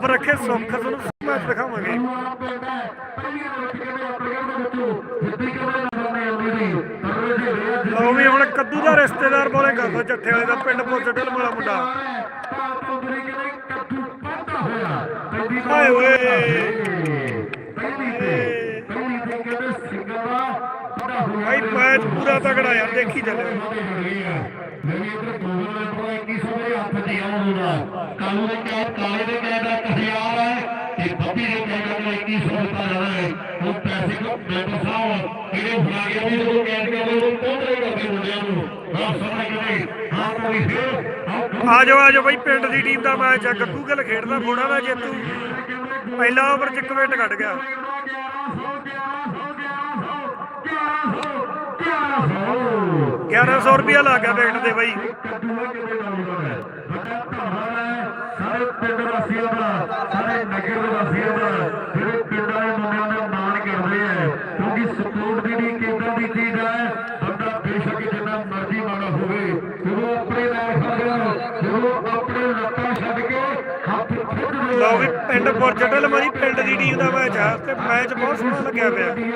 ਪਰ ਰੱਖੇ ਸੁੱਖ ਤੁਹਾਨੂੰ ਮੈਚ ਦਿਖਾਵਾਂਗੇ ਲਓ ਵੀ ਹੁਣ ਕੱਦੂ ਦਾ ਰਿਸ਼ਤੇਦਾਰ ਬੋਲੇ ਕਰਦਾ ਚੱਠੇ ਵਾਲੇ ਦਾ ਪਿੰਡ ਪੁੱਛਟਲ ਵਾਲਾ ਮੁੰਡਾ। ਹਾਏ ਓਏ। ਭਾਈ, ਮੈਚ ਪੂਰਾ ਤਗੜਾ ਯਾਰ, ਦੇਖੀ ਚੱਲੇ ਕਾਲੂ ਦੇ ਕੈਦ ਕਾਲੇ ਦੇ ਕੈਦ ਦਾ 1000 ਹੈ ਤੇ ਬੱਬੀ ਦੇ ਕੈਦ ਦਾ 2100 ਦਿੱਤਾ ਜਾਣਾ ਹੈ। ਉਹ ਪੈਸੇ ਕੋ ਮੈਂਬਰ ਸਾਹਿਬ ਇਹਦੇ ਫੜਾ ਕੇ ਵੀ ਉਹ ਕੈਦ ਕਰਦੇ ਉਹ ਪਹੁੰਚੇ ਕਰਦੇ ਮੁੰਡਿਆਂ ਨੂੰ। ਹਾਂ ਸਮਝ ਗਏ ਹਾਂ ਕੋਈ ਫੇਰ? ਆ ਜਾਓ ਆ ਜਾਓ ਬਈ ਪਿੰਡ ਦੀ ਟੀਮ ਦਾ ਮੈਚ ਆ। ਗੱਗੂ ਗਿੱਲ ਖੇਡਦਾ ਫੋੜਾ ਦਾ ਜੇਤੂ। ਪਹਿਲਾ ਓਵਰ ਚ ਇੱਕ ਵਿਕਟ ਕੱਢ ਗਿਆ। 1100 ਰੁਪਿਆ ਲੱਗ ਗਿਆ ਵਿਕਟ ਤੇ ਬਈ ਸਾਰੇ ਪਿੰਡ ਵਾਸੀਆਂ ਦਾ ਸਾਰੇ ਨਗਰ ਦੇ ਵਾਸੀਆਂ ਦਾ ਜਿਹੜੇ ਪਿੰਡਾਂ ਦੇ ਮੁੰਡਿਆਂ ਦਾ ਮਾਣ ਕਰਦੇ ਆ ਕਿਉਂਕਿ ਸਪੋਰਟ ਦੀ ਵੀ ਕਿਦਾਂ ਦੀ ਚੀਜ਼ ਹੈ ਬੰਦਾ ਬੇਸ਼ੱਕ ਜਿੰਨਾ ਮਰਜ਼ੀ ਮਾੜਾ ਹੋਵੇ ਜਦੋਂ ਆਪਣੇ ਨਾਲ ਖੜਿਆ ਜਦੋਂ ਆਪਣੇ ਲੱਤਾਂ ਛੱਡ ਕੇ ਹੱਥ ਖੁੱਦ ਲਓ ਵੀ ਪਿੰਡ ਪਿੰਡ ਦੀ ਟੀਮ ਦਾ ਮੈਚ ਆ ਤੇ ਮੈਚ ਬਹੁਤ ਸੋਹਣਾ ਲੱਗਿਆ ਪਿਆ। ਕਦੀ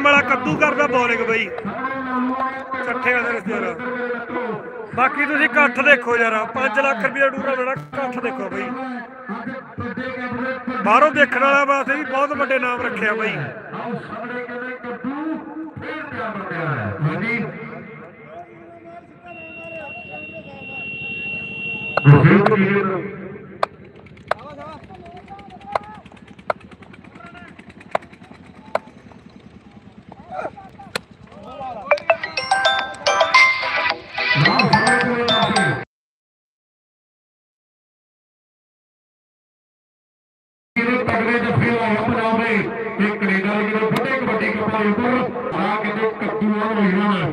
ਵਾਲਾ ਕੱਦੂ ਕਰਦਾ ਬੋਲਿੰਗ ਬਈ। ਚੱਠੇ ਵਾਲੇ ਰਿਸ਼ਤੇਦਾਰ ਬਾਕੀ ਤੁਸੀਂ ਇਕੱਠ ਦੇਖੋ ਯਾਰ 5 ਲੱਖ ਰੁਪਏ ਟੂਰਾ ਮੇਰਾ ਇਕੱਠ ਦੇਖੋ ਬਈ। ਬਾਹਰੋਂ ਦੇਖਣ ਵਾਲਾ ਵਾਸਤੇ ਵੀ ਬਹੁਤ ਵੱਡੇ ਨਾਮ ਰੱਖਿਆ ਬਈ। ਆਓ ਸਾਹਮਣੇ ਕਹਿੰਦੇ ਕੱਦੂ ਫੇਰ ਪਿਆ ਬੰਦਿਆ ਹਾਂਜੀ ਤਗੜੇ ਜੱਫੇ ਲਾਇਆ ਪੰਜਾਬ ਦੇ ਇਹ ਕੈਨੇਡਾ ਦੇ ਜਿਹੜੇ ਵੱਡੇ ਕਬੱਡੀ ਕੱਪਾਂ ਦੇ ਉੱਪਰ ਆ ਕਹਿੰਦੇ ਕੱਦੂ ਆ ਹੋਈਆਂ ਨੇ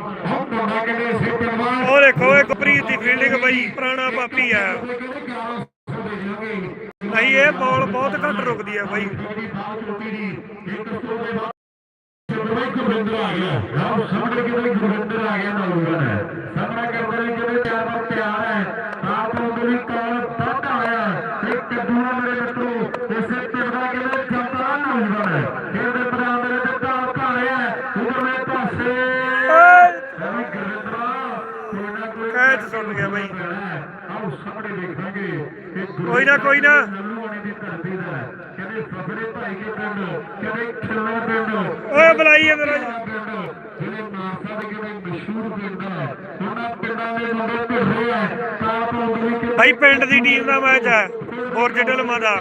ਹੁਣ ਮੁੰਡਾ ਕਹਿੰਦੇ ਇਸੇ ਪਿੰਡ ਦਾ ਉਹ ਦੇਖੋ ਇੱਕ ਪ੍ਰੀਤ ਦੀ ਫੀਲਡਿੰਗ ਬਈ, ਪੁਰਾਣਾ ਪਾਪੀ ਆ। ਕਹਿੰਦੇ 1100 ਦੇ ਜਾਵਾਂਗੇ ਨਹੀਂ, ਇਹ ਬਾਲ ਬਹੁਤ ਘੱਟ ਰੁਕਦੀ ਆ ਬਈ। ਜਿਹੜੀ ਬਾਲ ਚੁੱਕੀ ਦੀ ਇੱਕ ਸੌ ਦੇ ਬਾਅਦ ਬਈ ਗੁਰਵਿੰਦਰ ਆ ਗਿਆ ਰਾਮ ਸਾਹਮਣੇ ਕਿਤੇ ਗੁਰਵਿੰਦਰ ਆ ਗਿਆ ਨੌਜਵਾਨ ਹੈ ਸਾਹਮਣੇ ਕਰਦੇ ਨੇ ਕਿਤੇ ਤਿਆਰ ਪਰ ਤਿਆਰ ਹੈ ਆਪ ਨੂੰ ਵੀ ਕਾਲ ਵੱਧ ਆਇਆ। ਤੇ ਕੱਦੂਆ ਮੇਰੇ ਮਿੱਤਰੋ, ਇਸੇ ਪਿੰਡ ਦਾ ਕਿਤੇ ਜੰਤਰਾ ਨੌਜਵਾਨ ਹੈ ਇਹਦੇ ਪਰਾਂ ਮੇਰੇ ਤੇ ਤਾਲ ਭਾਲਿਆ ਉਧਰਲੇ ਪਾਸੇ ਰਵੀ ਗੁਰਵਿੰਦਰਾ ਕੋਈ ਨਾ ਕੋਈ ਕੈਚ ਸੁੱਟ ਗਿਆ ਬਈ ਆਓ ਸਾਹਮਣੇ ਦੇਖਾਂਗੇ ਕਿ ਕੋਈ ਨਾ ਕੋਈ ਨਾ। ਪਿੰਡ ਓਏ ਬੁਲਾਈ ਆ ਮੇਰਾ। ਜਿਹੜੇ ਮਾਨਸਾ ਦੇ ਕਹਿੰਦੇ ਮਸ਼ਹੂਰ ਪਿੰਡ ਹੈ ਉਹਨਾਂ ਪਿੰਡਾਂ ਦੇ ਮੁੰਡੇ ਭਿੜਦੇ ਆ ਤਾਂ ਪਾਉਂਦੇ ਵੀ ਪਿੰਡ ਦੀ ਟੀਮ ਦਾ ਮੈਚ ਆ। ਪੁਰਜਟਲ ਮਾ ਦਾ।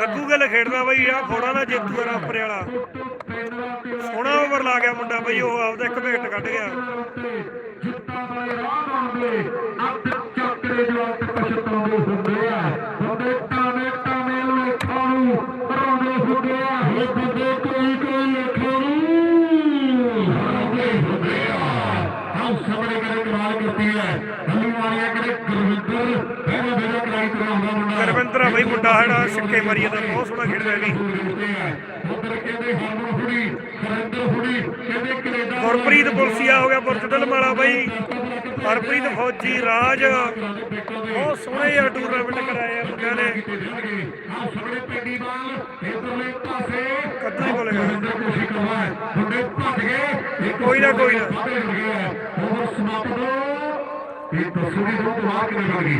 ਗੱਗੂ ਗਿੱਲ ਖੇਡਦਾ ਬਈ ਆ ਫੋੜਾ ਨਾ ਜੇਤੂ ਆ ਰਾਪਰੇ ਵਾਲਾ। ਸੋਹਣਾ ਓਵਰ ਲਾ ਗਿਆ ਮੁੰਡਾ ਬਈ, ਉਹ ਆਪਦਾ ਇੱਕ ਵਿਕਟ ਕੱਢ ਗਿਆ। ਜਿੱਤਾਂ ਵਾਲੇ ਰਾਹ ਬਣਦੇ ਅੱਧ ਚੱਕਰੇ ਜਵਾਬ ਪਛਤਾਉਂਦੇ ਹੁੰਦੇ ਆ। ਹੁੰਦੇ ਟਾਵੇਂ ਟਾਵੇਂ ਲੇਖਾਂ ਨੂੰ ਪਰਾਉਂਦੇ ਹੁੰਦੇ ਆ। ਹੋ ਬੰਦੇ ਕੋਈ ਕੋਈ ਲੇਖਾਂ ਨੂੰ। ਹਰਾਉਂਦੇ ਹੁੰਦੇ ਆ। ਆਹ ਸਾਹਮਣੇ ਕਰੇ ਕਮਾਲ ਕਰਦੀ ਹੈ। ਹੱਲੀ ਵਾਲੀਆ ਕਰੇ ਗੁਰਵਿੰਦਰ ਪਹਿਲਾ ਬੇੜਾ ਕਰਾਈ ਕਰਾਉਂਦਾ ਮੁੰਡਾ। ਗੁਰਵਿੰਦਰ ਆ ਬਈ ਮੁੰਡਾ ਹੈੜਾ ਸਿੱਕੇ ਮਾਰੀ ਜਾਂਦਾ ਬਹੁਤ ਸੋਹਣਾ ਖੇਡਦਾ ਇਹ ਵੀ ਉਧਰ ਕਹਿੰਦੇ ਹਰਮਨ ਹੁੜੀ ਸੁਰਿੰਦਰ ਹੁੜੀ ਕਹਿੰਦੇ ਕੈਨੇਡਾ ਗੁਰਪ੍ਰੀਤ ਪੁਲਸੀਆ ਹੋ ਗਿਆ ਪੁਰਜਟਲ ਵਾਲਾ ਬਈ। ਹਰਪ੍ਰੀਤ ਫੌਜੀ ਰਾਜ। ਬਹੁਤ ਸੋਹਣੇ ਯਾਰ ਟੂਰਨਾਮੈਂਟ ਕਰਾਏ ਆ ਮੁੰਡਿਆਂ ਨੇ। ਆਹ ਪਿੰਡੀ ਬਾਲ ਇਧਰਲੇ ਪਾਸੇ ਕੱਦੂ ਹੀ ਮੁੰਡੇ ਭੱਜ ਗਏ ਕੋਈ ਨਾ ਕੋਈ ਨਾ। ਸਾਹਮਣੇ ਸਮਾਪਤ ਇਹ ਤਸਵੀਰ ਤੋਂ ਬਾਅਦ ਕਿਵੇਂ ਗਈ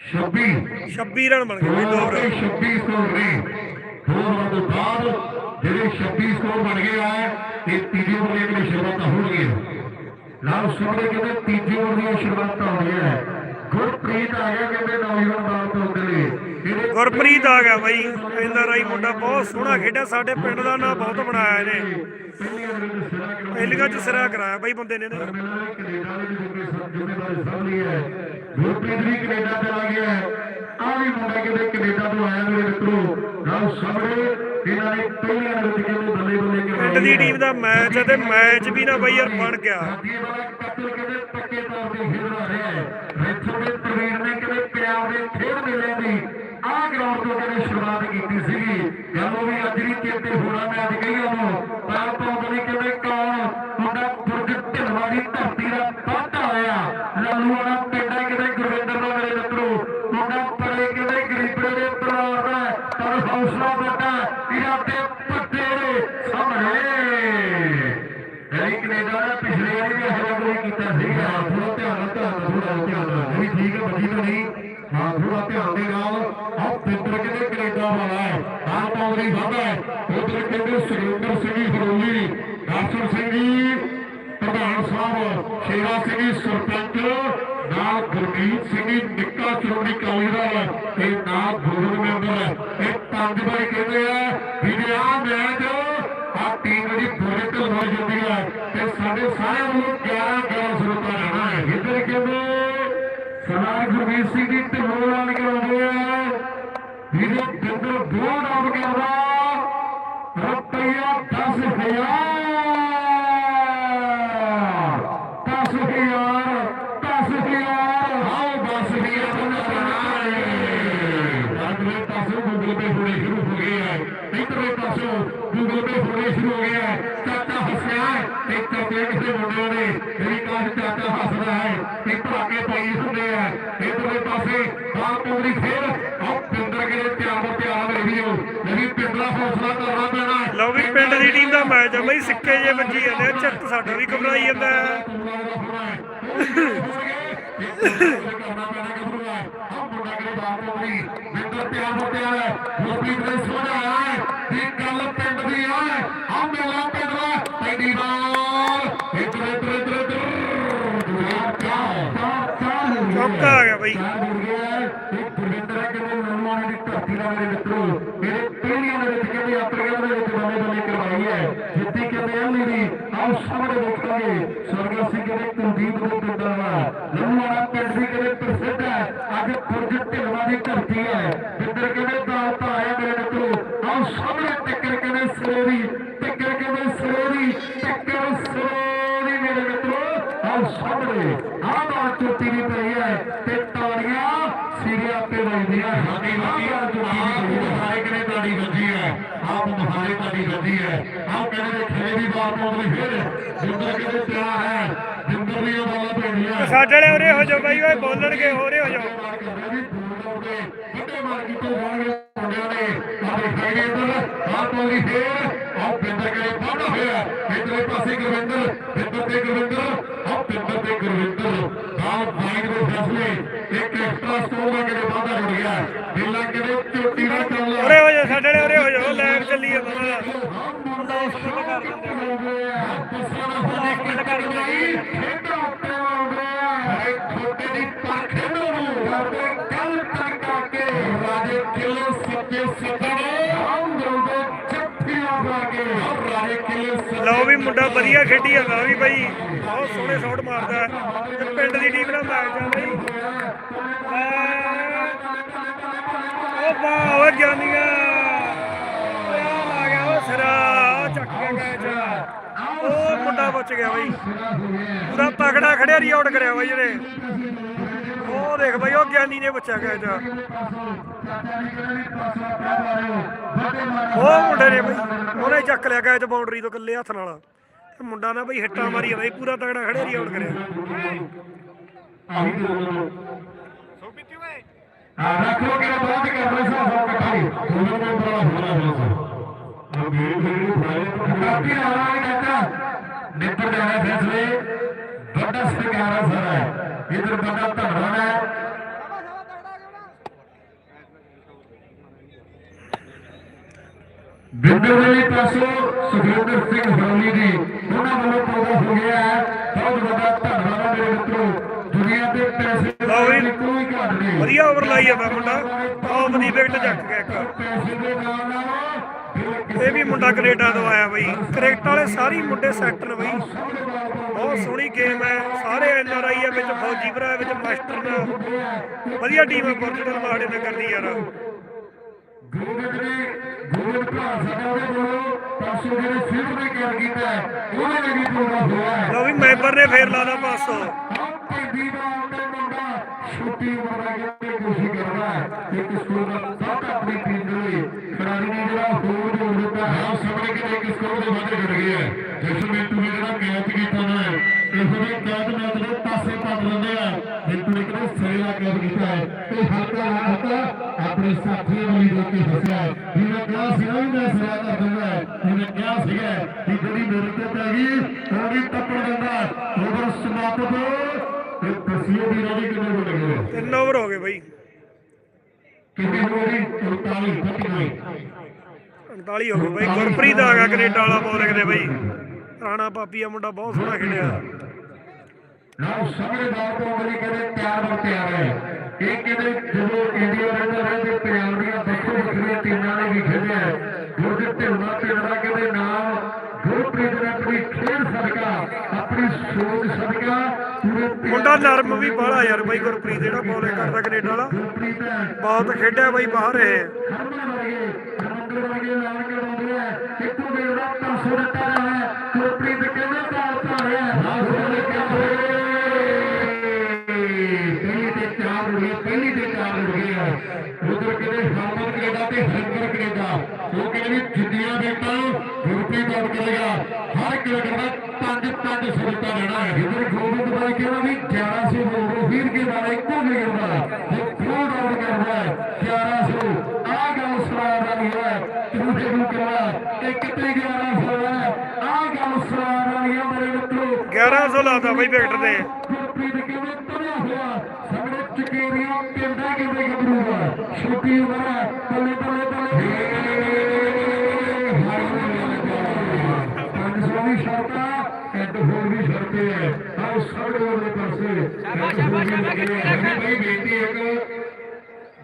26 26 ਰਨ ਬਣ ਗਏ ਦੋ ਓਵਰ 26 ਸਕੋਰ ਨੇ। ਦੋ ਓਵਰਾਂ ਤੋਂ ਬਾਅਦ ਜਿਹੜੇ 26 ਸਕੋਰ ਬਣ ਗਏ ਆ, ਇਹ ਤੀਜੇ ਓਵਰ ਦੀਆਂ ਕਿਹੜੀ ਸ਼ੁਰੂਆਤਾਂ ਹੋਣਗੀਆਂ। ਨਾਲ ਸੁਣਦੇ ਕਹਿੰਦੇ ਤੀਜੇ ਓਵਰ ਦੀਆਂ ਸ਼ੁਰੂਆਤਾਂ ਹੋਣਗੀਆਂ ਗੁਰਪ੍ਰੀਤ ਆ ਗਿਆ ਕਹਿੰਦੇ ਨੌਜਵਾਨ ਬਾਲ ਤੋਂ ਉੱਤੇ ਗੁਰਪ੍ਰੀਤ ਆ ਗਿਆ ਬਈ। ਇਹਦਾ ਰਾਈ ਮੁੰਡਾ ਬਹੁਤ ਸੋਹਣਾ ਖੇਡਿਆ। ਸਾਡੇ ਪਿੰਡ ਦਾ ਨਾਂ ਬਹੁਤ ਬਣਾਇਆ ਇਹਨੇ। ਪਹਿਲੀਆਂ ਦੇ ਚ ਸਿਰਾ ਕਰਾਇਆ। ਬਈ ਬੰਦੇ ਨੇ ਇਹਨੇ। ਕੈਨੇਡਾ ਦੇ ਵੀ ਜ਼ਿੰਮੇਵਾਰੀ ਸਾਂਭ ਲਈ ਹੈ। ਗੁਰਪ੍ਰੀਤ ਵੀ ਕੈਨੇਡਾ ਚਲਾ ਗਿਆ ਹੈ। ਆ ਵੀ ਮੁੰਡਾ ਕਿਤੇ ਕੈਨੇਡਾ ਤੋਂ ਆਇਆ ਮੇਰੇ ਮਿੱਤਰੋ। ਨਾਲ ਸਾਹਮਣੇ ਇਹਨਾਂ ਨੇ ਪਹਿਲੀਆਂ ਦੇ ਵਿੱਚ ਕਹਿੰਦੇ ਬੱਲੇ ਬੱਲੇ ਪਿੰਡ ਦੀ ਟੀਮ ਦਾ ਮੈਚ ਹੈ ਤੇ ਮੈਚ ਵੀ ਨਾ ਬਈ ਯਾਰ ਬਣ ਗਿਆ। ਅੱਗੇ ਵਾਲਾ ਕਤਲ ਕਹਿੰਦੇ ਪੱਕੇ ਤੌਰ ਤੇ ਖੇਡਦਾ ਰਿਹਾ ਹੈ। ਰੇਥੋਂ ਦੇ ਪ੍ਰਵੀਨ ਨੇ ਕਹਿੰਦੇ ਪੰਜਾਬ ਦੇ ਖੇਡ ਮੇਲੇ ਦੀ ਆਹ ਗਰਾਊਂਡ ਤੋਂ ਕਹਿੰਦੇ ਸ਼ੁਰੂਆਤ ਕੀਤੀ ਸੀਗੀ। ਗੱਲ ਉਹ ਵੀ ਅੱਜ ਵੀ ਚੇਤੇ ਹੋਣਾ ਮੈਂ ਅੱਜ ਕਹੀ ਉਹਨੂੰ ਪਰ ਤੋਂ ਕਹਿੰਦੇ ਕੌਣ? ਮੁੰਡਾ ਬੁਰਜ ਢਿਲਵਾ ਦੀ ਧਰਤੀ ਦਾ ਵਾਧਾ ਹੋਇਆ ਲਲੂਆਣਾ ਪਿੰਡਾ ਕਿਤੇ ਗੁਰਵਿੰਦਰ ਦਾ ਮੇਰੇ ਮਿੱਤਰੋ ਮੁੰਡਾ ਪਰੇ ਕਿਤੇ ਗਰੀਬੜੇ ਦੇ ਪਰਿਵਾਰ ਦਾ ਹੈ, ਪਰ ਹੌਸਲਾ ਵੱਡਾ ਇਰਾਦੇ ਪੱਟੇ ਦੇ ਸਾਹਮਣੇ। ਐਂ ਕੈਨੇਡਾ ਨੇ ਪਿਛਲੇ ਵਾਰੀ ਵੀ ਹਰਿਆਣਾ ਕੀਤਾ ਸੀ। ਹਾਂ ਥੋੜਾ ਧਿਆਨ ਧਿਆਨ ਥੋੜਾ ਧਿਆਨ ਨਾਲ। ਠੀਕ ਹੈ ਬੱਜੀ ਤਾਂ ਨਹੀਂ ਹਾਂ ਥੋੜਾ ਧਿਆਨ ਦੇ ਨਾਲ। ਆਹ ਪਿੰਦਰ ਕਿਤੇ ਕੈਨੇਡਾ ਵਾਲਾ ਹੈ? ਆਹ ਪੌੜੀ ਵਾਧਾ ਹੈ। ਉਧਰ ਕਹਿੰਦੇ ਸੁਰਿੰਦਰ ਸਿੰਘ ਜੀ ਫਰੋਲੀ ਦਰਸ਼ਨ ਸਿੰਘ ਪ੍ਰਧਾਨ ਸਾਹਿਬ, ਸ਼ੇਰਾ ਸਿੰਘ ਜੀ, ਸਰਪੰਚ। ਨਾਲ ਗੁਰਮੀਤ ਸਿੰਘ ਜੀ, ਨਿੱਕਾ ਚਰੋੜੀ ਕਾਲੀ ਦਾ ਹੈ ਇਹ ਨਾਲ ਗੁਰੂ ਮੈਂਬਰ ਹੈ। ਇਹ ਪੰਜ ਭਾਈ ਕਹਿੰਦੇ ਆ? ਵੀ ਜੇ ਮੈਚ ਆ ਟੀਮ ਦੀ ਬੁਰੇ ਤੋਂ ਹੋ ਜਾਂਦੀ ਹੈ ਤੇ ਸਾਡੇ ਸਾਰਿਆਂ ਨੂੰ 11 11 ਸਰੋਤਾ ਲੈਣਾ ਹੈ। ਇੱਧਰ ਕਹਿੰਦੇ ਸਰਦਾਰ ਗੁਰਮੀਤ ਸਿੰਘ ਜੀ, ਢਿੱਲੋਂ ਨਾਲ ਕਰਾਉਂਦੇ ਆ। ਵੀਰੇ ਬਿੰਦਰ ਬੋਰਡ ਆਫ ਕਰਦਾ ਰੁਪਈਆ 10000 10000 10000 ਆਓ 10000 ਅਗਲੇ ਪਾਸੇ ਗੂਗਲ ਪੇ ਹੋਣੇ ਸ਼ੁਰੂ ਹੋ ਗਏ ਹੈ ਇਧਰਲੇ ਪਾਸੇ ਗੂਗਲ ਪੇ ਹੋਣੇ ਸ਼ੁਰੂ ਹੋ ਗਏ ਹੈ ਚਾਚਾ ਹੱਸਿਆ ਤੇ ਚਾਚੇ ਕਿਸੇ ਮੁੰਡਿਆਂ ਨੇ ਮੇਰੀ ਕਾਸ਼ ਚਾਚਾ ਹੱਸਦਾ ਹੈ। ਤੇ ਧਾਕੇ ਪਾਈ ਹੁੰਦੇ ਆ। ਇਧਰਲੇ ਪਾਸੇ ਬਾਲ ਪੌੜੀ ਫੇਰ ਆਹ ਪਿੰਦਰ ਕਿਹੜੇ ਪਿਆਰ ਦਾ ਪਿਆਰ ਲੈ ਵੀਓ ਜਿਹੜੀ ਪਿੰਡਲਾ ਹੌਸਲਾ ਕਰਨਾ ਪੈਣਾ ਲਓ ਵੀ ਪਿੰਡ ਦੀ ਟੀਮ ਦਾ ਮੈਚ ਆ ਬਈ ਸਿੱਕੇ ਜੇ ਵੱਜੀ ਜਾਂਦੇ ਆ ਚਿੱਤ ਸਾਡਾ ਵੀ ਘਬਰਾਈ ਜਾਂਦਾ। ਹੈ। ਕਰਨਾ ਪੈਣਾ ਗੱਭਰੂ ਹੈ ਆਹ ਮੁੰਡਾ ਕਿਹੜੇ ਬਾਪ ਪੌੜੀ ਪਿੰਦਰ ਪਿਆਰ ਦਾ ਪਿਆਰ ਹੈ ਗੋਪੀ ਦੇ ਸੋਹਣਾ ਹੈ ਇਹ ਗੱਲ ਪਿੰਡ ਦੀ ਹੈ ਆਹ ਮੇਲਾ ਪਿੰਡ ਦਾ ਪੈਦੀ ਬਾਲ ਇੱਧਰ ਇੱਧਰ ਇੱਧਰ ਇੱਧਰ ਚੌਕਾ ਆ ਗਿਆ ਬਈ। ਚਾਰ ਹੋ ਗਿਆ ਇਹ ਗੁਰਵਿੰਦਰ ਹੈ ਕਹਿੰਦੇ ਨਰਮਾਣੇ ਦੀ ਧਰਤੀ ਦਾ ਮੇਰੇ ਮਿੱਤਰੋ। ਮੇਰੇ ਪਹਿਲੀਆਂ ਦੇ ਵਿੱਚ ਕਹਿੰਦੇ ਆਪਣੀਆਂ ਦੇ ਵਿੱਚ ਬੰਦੇ ਬੰਦੇ ਕਰਵਾਈ ਹੈ, ਜਿੱਤੀ ਕਹਿੰਦੇ ਅਲੀ ਦੀ ਆਓ ਸਾਹਮਣੇ ਦੇਖਾਂਗੇ। ਸਵਰਗਾ ਸਿੰਘ ਦੇ ਕੁਲਦੀਪ ਦੇ ਪਿੰਡਾਂ ਦਾ ਨਰਮਾਣਾ ਪਿੰਡ ਦੀ ਕਹਿੰਦੇ ਪ੍ਰਸਿੱਧ ਹੈ। ਅੱਜ ਪੁਰਜ ਢਿਲਵਾ ਦੀ ਧਰਤੀ ਹੈ। ਜਿੱਧਰ ਕਹਿੰਦੇ ਦਾਲ ਪਾਇਆ ਮੇਰੇ ਮਿੱਤਰੋ। ਆਓ ਸਾਹਮਣੇ ਟੱਕਰ ਕਹਿੰਦੇ ਸਰੋਰੀ ਟੱਕਰ ਕਹਿੰਦੇ ਸਰੋਰੀ ਟੱਕਰ ਸਰੋਰੀ ਮੇਰੇ ਮਿੱਤਰੋ। ਆਓ ਸਾਹਮਣੇ, ਆਹ ਬਾਤ ਚੋਟੀ ਦੀ ਪਈ ਹੈ ਤੇ ਤਾੜੀਆਂ ਸਿਰੇ ਆਪੇ ਵੱਜਦੀਆਂ ਸਾਡੀ ਵੱਜੀ ਆ ਚੋਟੀ ਦੀ ਮਹਾਰੇ ਕਨੇ ਤਾੜੀ ਵੱਜੀ ਹੈ ਮਹਾਰੇ ਤਾੜੀ ਵੱਜੀ ਹੈ। ਆਹ ਕਹਿੰਦੇ ਖੇੜੇ ਦੀ ਬਾਤ ਪਾਉਣ ਲਈ ਫਿਰ ਜਿੰਦਰ ਕਿਤੇ ਤਿਆਰ ਹੈ ਜਿੰਦਰ ਦੀਆਂ ਬਾਲਾਂ ਪੈਣੀਆਂ ਸਾਡੇ ਵਾਲੇ ਉਰੇ ਹੋ ਜਾਓ ਬਾਈ ਓਏ ਬੋਲਣਗੇ ਹੋਰੇ ਹੋ ਜਾਓ। ਵੱਡੇ ਮਾਰ ਕੀਤੇ ਜਾਣਗੇ ਮੁੰਡਿਆਂ ਨੇ। ਆਹ ਹੈਗੇ ਇਧਰ ਆਹ ਤੋਲੀ ਫੇਰ ਆਹ ਬਿੰਦਰ ਕਰੇ ਵਾਧਾ ਹੋਇਆ। ਇਧਰਲੇ ਪਾਸੇ ਗੁਰਵਿੰਦਰ ਬਿੰਦਰ ਤੇ ਗੁਰਵਿੰਦਰ ਆਹ ਬਿੰਦਰ ਤੇ ਗੁਰਵਿੰਦਰ। ਆਹ ਬਾਈਕ ਦੇ ਫੈਸਲੇ ਇੱਕ ਐਕਸਟਰਾ ਸਟੋਰ ਦਾ ਕਿਤੇ ਵਾਧਾ ਜੁੜ ਗਿਆ। ਬਿੱਲਾ ਕਿਤੇ ਝੋਟੀ ਦਾ ਚੱਲ ਉਰੇ ਹੋ ਜਾਓ ਸਾਡੇ ਉਰੇ ਹੋ ਜਾਓ ਲਾਈਵ ਚੱਲੀ ਉਹਨਾਂ ਦਾ। ਮੁੰਡਾ ਸ਼ੌਕ ਹੋ ਗਿਆ? ਗੁੱਸਾ ਨਾ ਹੋਣਾ ਕਿ ਖੇਡਾਂ ਉੱਤੇ ਆਉਂਦੇ ਆ ਛੋਟੇ ਦੀ ਪਰਖ ਨੂੰ। ਕਰਦੇ ਕੱਲ ਤੱਕ ਆ ਕੇ ਰਾਜੇ ਕਿਲੇ ਸੱਚੇ ਸੱਜਣੇ ਲਓ ਵੀ ਮੁੰਡਾ ਵਧੀਆ ਖੇਡੀ ਜਾਂਦਾ ਵੀ ਬਾਈ। ਬਹੁਤ ਸੋਹਣੇ ਸ਼ਾਟ ਮਾਰਦਾ ਹੈ। ਤੇ ਪਿੰਡ ਦੀ ਟੀਮ ਨਾਲ ਮੈਚ ਆ ਬਾਈ। ਉਹ ਵਾਹ ਓ ਜਾਨੀਆਂ ਓਏ ਆ ਗਿਆ ਉਹ ਸਿਰਾ ਚੱਕ ਕੇ ਕੈਚ ਉਹ ਮੁੰਡਾ ਬਚ ਗਿਆ ਬਾਈ। ਪੂਰਾ ਤਗੜਾ ਖੜਿਆ ਰੀ ਆਊਟ ਕਰਿਆ ਬਾਈ ਜਿਹੜੇ ਦੇਖ ਬਾਈ, ਉਹ ਗਿਆਨੀ ਨੇ ਬੱਚਾ ਕੈਚ ਉਹ ਮੁੰਡੇ ਨੇ ਬਈ, ਉਹਨੇ ਚੱਕ ਲਿਆ ਕੈਚ ਬਾਉਂਡਰੀ ਤੋਂ ਇਕੱਲੇ ਹੱਥ ਨਾਲ। ਤੇ ਮੁੰਡਾ ਨਾ ਬਈ ਹਿੱਟਾਂ ਮਾਰੀ ਜਾਂਦਾ ਸੀ ਪੂਰਾ ਤਗੜਾ ਖੜਿਆ ਰੀ ਆਊਟ ਕਰਿਆ। ਆ ਰੱਖੋ ਕਿ ਬਾਤ ਕਰ ਰਹੇ ਸਾਂ ਸਭ ਇਕੱਠੇ ਦੋਨੋਂ ਨੂੰ ਬੜਾ ਹੋਣਾ ਹੋਣਾ ਆ ਮੇਰੇ ਮੇਰੇ ਭਾਈ ਕਾਪੀ ਆਣਾ ਹੈ ਕਾਕਾ ਨਿੱਤਰ ਜਾਣਾ ਫੈਸਲੇ ਵੱਡਾ ਸਤਿਕਾਰ ਸਾਰਾ ਇਧਰ ਬੰਦਾ ਧੰਨਵਾਦ ਹੈ ਬਿੰਦਰ ਦੇ ਪਾਸੋਂ ਸੁਖਿੰਦਰ ਸਿੰਘ ਹਰੋਲੀ ਦੀ ਉਹਨਾਂ ਵੱਲੋਂ ਪੌਦਾ ਹੋ ਗਿਆ ਹੈ। ਬਹੁਤ ਵੱਡਾ ਧੰਨਵਾਦ ਹੈ ਮੇਰੇ ਮਿੱਤਰੋ। ਦੁਨੀਆ ਤੇ ਪੈਸੇ ਵੀ ਦੀ ਕੋਈ ਘਾਟ ਨਹੀਂ। ਵਧੀਆ ਓਵਰ ਲਾਈ ਜਾਂਦਾ ਮੁੰਡਾ। ਟੌਪ ਦੀ ਵਿਕਟ ਚੱਕ ਗਿਆ ਇੱਕ। ਪੈਸੇ ਦੇ ਨਾਲ ਨਾਲ ਇਹ ਵੀ ਮੁੰਡਾ ਕੈਨੇਡਾ ਤੋਂ ਆਇਆ ਬਈ। ਕ੍ਰਿਕਟ ਵਾਲੇ ਸਾਰੇ ਮੁੰਡੇ ਸੈਕਟਰ ਨੇ ਬਈ। ਬਹੁਤ ਸੋਹਣੀ ਗੇਮ ਹੈ। ਸਾਰੇ ਐਨ ਆਰ ਆਈ ਹੈ ਵਿੱਚ ਫੌਜੀ ਭਰਾ ਵਿੱਚ ਮਾਸਟਰ ਨੇ। ਵਧੀਆ ਟੀਮ ਹੈ ਪੋਰਚੁਗਲ ਮਾੜੇ ਨੇ ਕਰਦੀ ਯਾਰ। ਗੋਬਿੰਦ ਨੇ ਗੋਬਿੰਦ ਭਰਾ ਸਾਡਾ ਉਹਦੇ ਕੋਲੋਂ ਪਾਸੋਂ ਜਿਹੜੇ ਸਿਰ ਨੇ ਕਰ ਕੀਤਾ ਹੈ, ਨੇ ਵੀ ਪੂਰਾ ਹੋਇਆ ਹੈ ਵੀ ਮੈਂਬਰ ਨੇ ਫੇਰ ਲਾਦਾ 500 ਆਹ ਭੰਡੀ ਦਾ ਆਉਂਦਾ ਮੁੰਡਾ ਛੋਟੀ ਉਮਰ ਕੋਸ਼ਿਸ਼ ਕਰਦਾ ਇੱਕ ਸਕੂਲ ਦਾ ਸਭ ਆਪਣੀ ਟੀਮ ਦੇ ਲਈ ਖਿਡਾਰੀ ਨੇ ਜਿਹੜਾ ਹੋਰ ਜੋੜ ਦਿੱਤਾ ਹੈ ਆਹ ਸਾਹਮਣੇ ਕਿਤੇ ਇੱਕ ਸਕੋਰ ਦੇ ਵਾਧੇ ਜੁੜ ਗਿਆ ਜਿਸ ਵਿੱਚ ਤੂੰ ਜਿਹੜਾ ਮੈਚ ਕੀਤਾ ਨਾ ਇਹੋ ਜਿਹੇ ਕੈਦ ਮੈਚ ਦੇ ਪਾਸੇ ਪੱਟ ਲੈਂਦੇ ਆ ਬਿਲਕੁਲ ਇੱਕ ਨੇ ਸਿਰੇ ਦਾ ਕੈਦ ਕੀਤਾ ਹੈ ਤੇ ਹਲਕਾ ਹਲਕਾ ਆਪਣੇ ਸਾਥੀਆਂ ਵਾਲੀ ਦੇ ਕੇ ਹੱਸਿਆ ਹੈ। ਜਿਹਨੇ ਕਿਹਾ ਸੀ ਨਾ ਵੀ ਮੈਂ ਸਿਰਾ ਕਰ ਦੂੰਗਾ ਜਿਹਨੇ ਕਿਹਾ ਸੀਗਾ ਕਿ ਜਿਹੜੀ ਮੇਰੇ ਤੇ ਪੈ ਗਈ ਉਹ ਵੀ ਟੱਪੜ ਦਿੰਦਾ ਉਧਰ ਸਮਾਪਤ ਤੇ ਦਸੀਏ ਵੀ ਰਾਜੀ ਕਿੰਨੇ ਹੋ ਗਏ ਤਿੰਨ ਓਵਰ ਹੋ ਗਏ ਬਾਈ ਕਿੰਨੇ ਹੋ ਗਏ 43 39 39 ਹੋ ਗਏ ਬਾਈ ਗੁਰਪ੍ਰੀਤ ਆ ਗਿਆ ਕੈਨੇਡਾ ਵਾਲਾ ਬੋਲਿੰਗ ਦੇ ਬਾਈ। ਰਾਣਾ ਪਾਪੀਆ ਮੁੰਡਾ ਬਹੁਤ ਸੋਹਣਾ ਖੇਡਿਆ। ਨਾ ਸਮਰੇ ਬਾਲ ਤੋਂ ਅਗਲੀ ਕਹਿੰਦੇ ਤਿਆਰ ਬਰ ਤਿਆਰ ਹੈ ਇਹ ਕਹਿੰਦੇ ਜਦੋਂ ਇੰਡੀਆ ਰਹਿੰਦਾ ਰਹੇ ਤੇ ਪੰਜਾਬ ਦੀਆਂ ਵੱਖੋ ਵੱਖਰੀਆਂ ਟੀਮਾਂ ਨੇ ਵੀ ਖੇਡਿਆ ਗੁਰਜੀਤ ਢਿੱਲੋਂ ਪਿੰਡ ਦਾ ਕਹਿੰਦੇ ਨਾਮ ਗੁਰਪ੍ਰੀਤ ਨੇ ਆਪਣੀ ਖੇਡ ਸਦਕਾ ਆਪਣੀ ਸੋਚ ਸਦਕਾ ਮੁੰਡਾ ਨਰਮ ਵੀ ਬਾਹਲਾ ਯਾਰ ਬਾਈ ਗੁਰਪ੍ਰੀਤ, ਜਿਹੜਾ ਬੋਲਿੰਗ ਕਰਦਾ ਕੈਨੇਡਾ ਵਾਲਾ। ਬਹੁਤ ਖੇਡਿਆ ਬਾਈ ਬਾਹਰ ਹੈ। ਉਧਰ ਕਹਿੰਦੇ ਹਰਮਨ ਕੈਨੇਡਾ ਤੇ ਹਰਿੰਦਰ ਕੈਨੇਡਾ। ਉਹ ਕਹਿੰਦੇ ਵੀ ਬੇਟਾ? ਗੁਰਪ੍ਰੀਤ ਆਉਟ ਕਰੇਗਾ ਹਰ ਕ੍ਰਿਕਟ ਦਾ ਪੰਜ ਪੰਜ ਸੌ ਦਿੱਤਾ ਜਾਣਾ ਹੈ ਇਧਰ ਗੋਬਿੰਦ ਬਾਈ ਕਹਿੰਦਾ ਵੀ 1100 ਹੋ ਵੀਰ ਕੇ ਨਾਲ ਇੱਕੋ ਵੇਰ ਦਾ ਇਹ ਫੋਰ ਆਊਟ ਕਰਦਾ ਹੈ 1100 ਆ ਗੱਲ ਸਵਾਰ ਰਹੀ ਹੈ ਦੂਜੇ ਨੂੰ ਕਹਿੰਦਾ ਇਹ ਕਿਤੇ 1100 ਹੈ ਆ ਗੱਲ ਸਵਾਰ ਰਹੀ ਹੈ ਮੇਰੇ ਮਿੱਤਰੋ 1100 ਲਾਤਾ ਬਾਈ ਵਿਕਟ ਤੇ ਚਕੇਰੀਆਂ ਪਿੰਡਾਂ ਕਹਿੰਦੇ ਗੱਭਰੂ ਦਾ। ਛੋਟੀ ਉਮਰ ਹੈ ਬੱਲੇ ਬੱਲੇ ਬੱਲੇ ਪੰਜ ਸੌ ਸ਼ਰਤਾ ਐਡ ਹੋਰ ਵੀ ਸ਼ਰਤੇ ਹੈ ਆਹ ਸਾਡੇ ਵਾਲੇ ਪਾਸੇ ਸ਼ਾਬਾਸ਼ ਸ਼ਾਬਾਸ਼। ਬਈ ਬੇਟੀ ਇੱਕ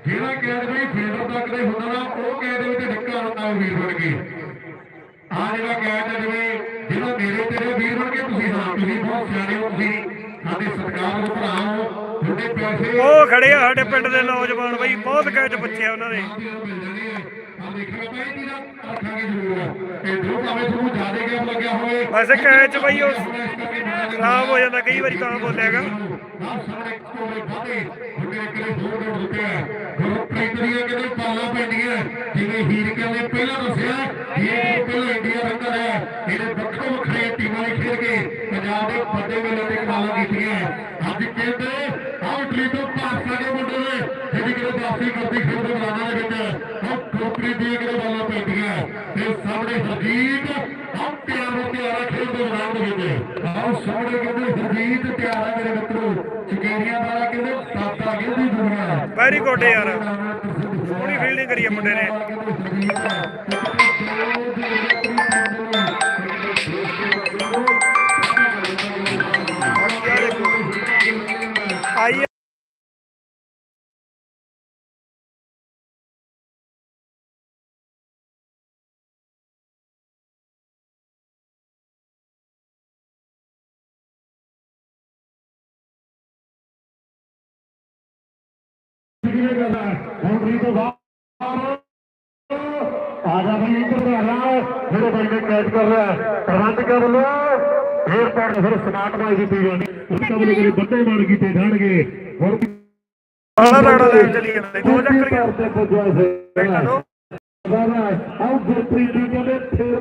ਜਿਹੜਾ ਕੈਦ ਬਈ ਫੀਲਡਰ ਤੱਕ ਦੇ ਹੁੰਦਾ ਨਾ ਉਹ ਕੈਦ ਵਿੱਚ ਨਿੱਕਾ ਹੁੰਦਾ ਉਹ ਵੀਰ ਬਣ ਕੇ ਆ ਜਿਹੜਾ ਕੈਦ ਜਿਵੇਂ ਜਿਹੜਾ ਮੇਰੇ ਤੇਰੇ ਵੀਰ ਬਣ ਕੇ ਤੁਸੀਂ ਹਾਂ ਤੁਸੀਂ ਬਹੁਤ ਸਿਆਣੇ ਹੋ ਤੁਸੀਂ ਸਾਡੇ ਸਰਕਾਰ ਦੇ ਭਰਾ ਹੋ ਤੁਹਾਡੇ ਪੈਸੇ ਉਹ ਖੜੇ ਆ ਸਾਡੇ ਪਿੰਡ ਦੇ ਨੌਜਵਾਨ ਬਾਈ ਬਹੁਤ ਕੈਚ ਬੱਚੇ ਆ ਉਹਨਾਂ ਦੇ ਹੋਵੇ ਵੈਸੇ ਕੈਚ ਬਾਈ ਉਹ ਖਰਾਬ ਹੋ ਜਾਂਦਾ ਕਈ ਵਾਰੀ ਤਾਂ ਆ ਗੁਰਪ੍ਰੀਤ ਦੀਆਂ ਕਿਤੇ ਪਾਲਾਂ ਪੈਂਦੀਆਂ ਜਿਵੇਂ ਹੀਰ ਕਹਿੰਦੇ ਪਹਿਲਾਂ ਦੱਸਿਆ ਇਹ ਪਹਿਲਾਂ ਇੰਡੀਆ ਰਹਿੰਦਾ ਰਿਹਾ ਇਹਨੇ ਵੱਖੋ ਵੱਖਰੇ ਟੀਮਾਂ ਨੇ ਖੇਡ ਕੇ ਪੰਜਾਬ ਦੇ ਵੱਡੇ ਮੇਲੇ ਤੇ ਕਮਾਲਾਂ ਕੀਤੀਆਂ ਅੱਜ ਕਹਿੰਦੇ ਆਹ ਇਟਲੀ ਤੋਂ ਪਾਸਾ ਦੇ ਮੁੰਡੇ ਨੇ ਜਿਹੜੀ ਕਿਤੇ ਵਾਪਸੀ ਕਰਦੀ ਖੇਡ ਦੇ ਮੈਦਾਨਾਂ ਦੇ ਵਿੱਚ ਉਹ ਗੁਰਪ੍ਰੀਤ ਦੀਆਂ ਕਿਤੇ ਬਾਲਾਂ ਪੈਂਦੀਆਂ ਤੇ ਸਾਹਮਣੇ ਹਰਜੀਤ ਆਹ ਪਿਆਰ ਨੂੰ ਪਿਆਰਾ ਖੇਡ ਦੇ ਮੈਦਾਨ ਦੇ ਵਿੱਚ ਆਹ ਸਾਹਮਣੇ ਕਹਿੰਦੇ ਹਰਜੀਤ ਪਿਆਰਾ ਮੇਰੇ ਮਿੱਤਰੋ। ਚਕੇਰੀਆਂ ਵਾਲਾ ਕਹਿੰਦੇ ਸਾਤਾ ਕਹਿੰਦੀ ਦੁਨੀਆ। ਵੈਰੀ ਗੁੱਡ ਯਾਰ। ਸੋਹਣੀ ਫੀਲਡਿੰਗ ਕਰੀ ਆ ਮੁੰਡੇ ਨੇ। ਬਾਉਂਡਰੀ ਤੋਂ ਬਾਹਰ ਆ ਜਾ ਇੱਧਰ ਆ ਜਾ ਮੇਰੇ ਬਾਈ ਨੇ ਕੈਚ ਕਰ ਲਿਆ ਪ੍ਰਬੰਧਕਾਂ ਵੱਲੋਂ ਏਅਰਪੋਰਟ ਫਿਰ ਸਮਾਰਟ ਬਾਈ ਕੀਤੀ ਜਾਣੀ ਉਸਕਾ ਵੱਲੋਂ ਜਿਹੜੇ ਬੰਦੇ ਮਾਰ ਕੀਤੇ ਜਾਣਗੇ ਹੋਰ ਬਾਲਾ ਤਗੜਾ ਲੈ ਚਲੀ ਜਾਂਦਾ ਦੋ ਚੱਕਰੀਆਂ ਆਉ ਗੁਰਪ੍ਰੀਤ ਜੀ ਕਹਿੰਦੇ ਫੇਰ